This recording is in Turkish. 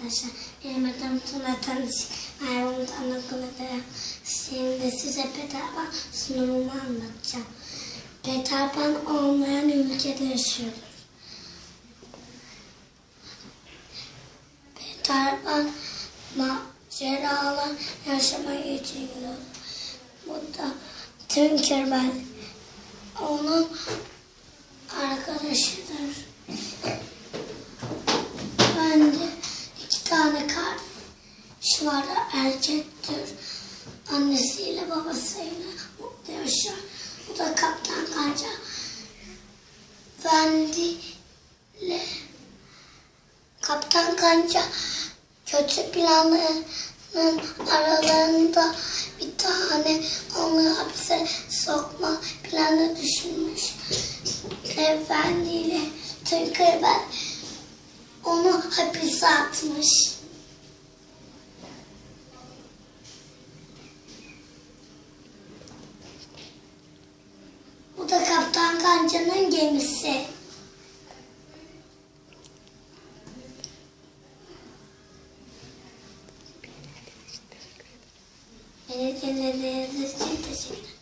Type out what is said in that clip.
arkadaşlar. Benim adım Tuna Tanış. Hayvanat Anaokulü'de. Şimdi size Peter Pan sunumumu anlatacağım. Peter Pan olmayan ülkede yaşıyordur. Peter Pan maceralar yaşamaya geçiyor. Bu da Tinkerbell. Onun arkadaşıdır. Ben de iki tane var erkektir. Annesiyle babasıyla mutlu yaşar. Bu da Kaptan Kanca. Wendy ile Kaptan Kanca kötü planlarının aralarında bir tane onu hapse sokma planı düşünmüş. Efendi ile Tinkerbell onu hapise atmış. Bu da Kanca'nın gemisi. Teşekkür ederim.